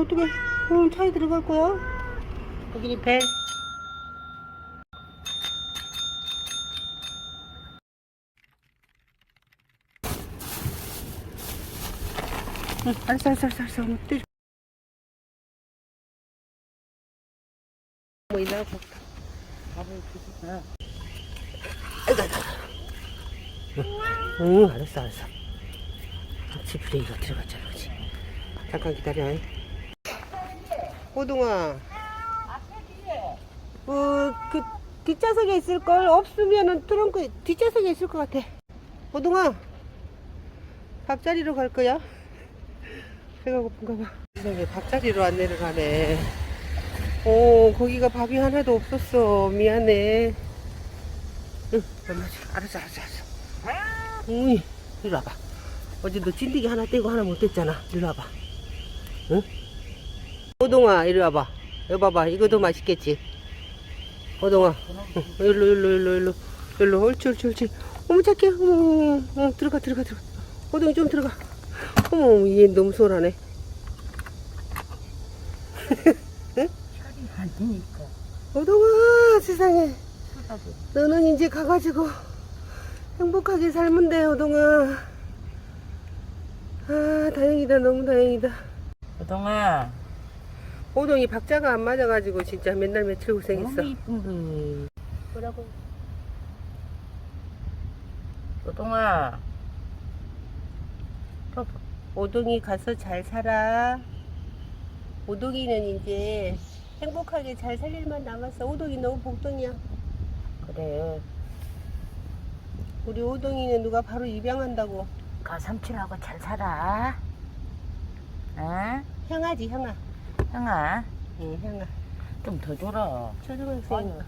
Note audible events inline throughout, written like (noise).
어떻게 응, 차에 들어갈 거야? 여기 배. 응, 알았어, 알았어, 알았어, 알았어. 뭐 볼까? 밥을 주지. 아. 아이고. 응, 알았어, 알았어. 집 브레이크가 들어갔잖아, 그지? 잠깐 기다려. 호동아. 어, 그, 뒷좌석에 있을 걸? 없으면은 트렁크 뒷좌석에 있을 것 같아. 호동아. 밥자리로 갈 거야? 배가 고픈가 봐. 세상에 밥자리로 안내를 가네. 어, 거기가 밥이 하나도 없었어. 미안해. 응? 알았어, 알았어, 알았어. 응, 이리 와봐. 어제 너 찐득이 하나 떼고 하나 못 뗐잖아. 이리 와봐. 응? 호동아, 이리 와봐. 여기 봐봐. 이거도 맛있겠지? 호동아. 응, 일로, 일로, 일로, 일로. 일로, 옳지, 옳지, 옳지. 어머, 착해. 어머, 어머, 들어가, 들어가, 들어가. 호동이 좀 들어가. 어머, 얘 너무 소홀하네. (laughs) 안 되니까. 호동아, 세상에. 너는 이제 가가지고 행복하게 살면 돼, 호동아. 아, 다행이다. 너무 다행이다. 그동안 호동이 박자가 안 맞아가지고 진짜 맨날 며칠 고생했어. 너무 이쁜데. 뭐라고? 그동안 오동이 가서 잘 살아. 오동이는 이제 행복하게 잘 살 일만 남았어. 오동이 너무 복동이야. 그래. 우리 오동이는 누가 바로 입양한다고. 가 삼촌하고 잘 살아. 응? 향아지, 향아. 형아 응, 향아. 좀 더 줘라. 초등학생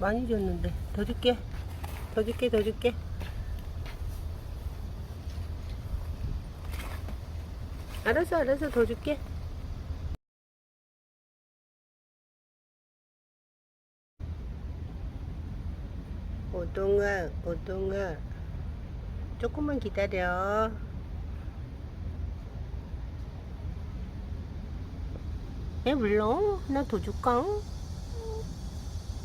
많이 줬는데 더 줄게. 더 줄게, 더 줄게. 알았어, 알았어, 더 줄게. 오동아, 오동아. 조금만 기다려. 에, 물론. 하나 더 줄까?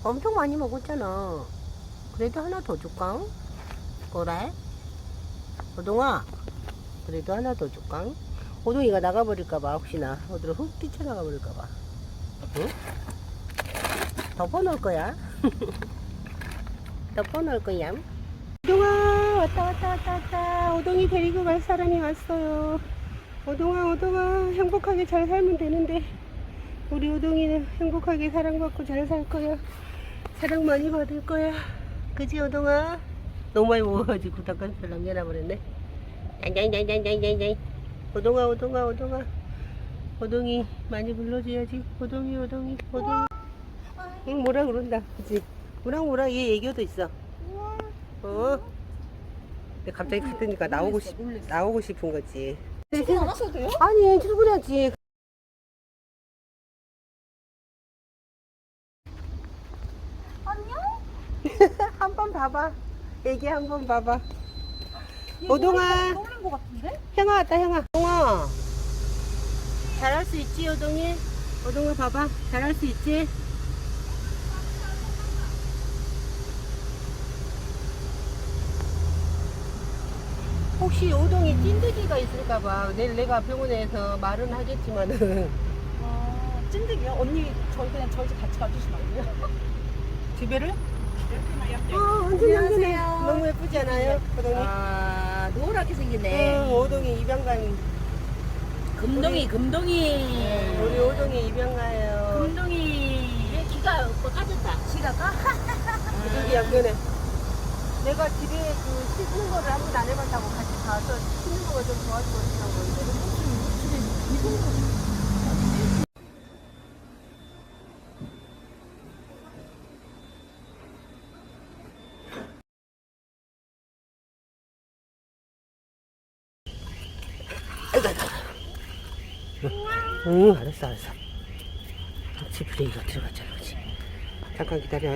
엄청 많이 먹었잖아. 그래도 하나 더 줄까? 그래? 오동아, 그래도 하나 더 줄까? 오동이가 나가버릴까봐, 혹시나. 어디로 훅 뛰쳐나가버릴까봐. 응? 덮어놓을 거야. (laughs) 덮어놓을 거야. 오동아, 왔다, 왔다, 왔다, 왔다. 오동이 데리고 갈 사람이 왔어요. 오동아, 오동아, 행복하게 잘 살면 되는데. 우리 오동이는 행복하게 사랑받고 잘 살 거야. 사랑 많이 받을 거야. 그지, 오동아? 너무 많이 먹어가지고 닭가슴살 남겨놔버렸네. 짠짠짠짠짠짠. 오동아, 오동아, 오동아. 오동이 많이 불러줘야지. 오동이, 오동이, 오동이. 응, 뭐라 그런다. 그지? 뭐라 뭐라 얘 애교도 있어. 어? 근데 갑자기 갔으니까 나오고 싶, 나오고 싶은 거지. 출근 안 하셔도 돼요? 아니, 출근하지. 안녕? 한 번 봐봐. 애기 한 번 봐봐. 얘 오동아. 떠올린 것 같은데? 형아 왔다, 형아. 오동아. 잘할 수 있지, 오동이? 오동아 봐봐. 잘할 수 있지? 혹시 오동이 찐득이가 있을까봐 내일 내가 병원에서 말은 하겠지만은 아, 찐득이요? 언니, 저희 그냥 저희 집 같이 가주시면 안 돼요? (laughs) 집에를? 어, 완전 연근해. 너무 예쁘지 않아요, 오동이? 아 노랗게 생겼네. 응, 오동이 입양간. 금동이 금동이. 우리 오동이 입양가예요. 금동이. 얘 기가 뭐 까졌다. 지가 까? 여기 양면에 내가 집에 그 씻는 거를 한 번도 안 해봤다고 같이 가서 씻는 거가 좀 도와주고 싶다고 그러는데 응 알았어 알았어. 집 브레이크가 들어갔잖아 그치 잠깐 기다려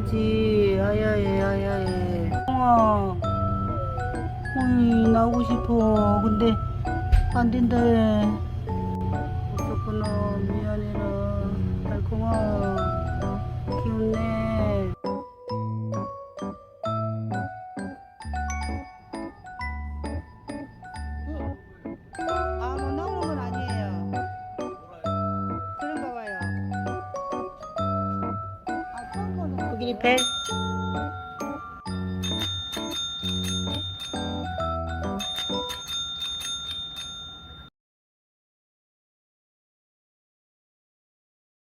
나와야지. 아야해, 아야해. 콩아. 어이, 나오고 싶어. 근데, 안 된다 해. 어떡하나, 미안해라. 달콩아. 귀엽네. 그런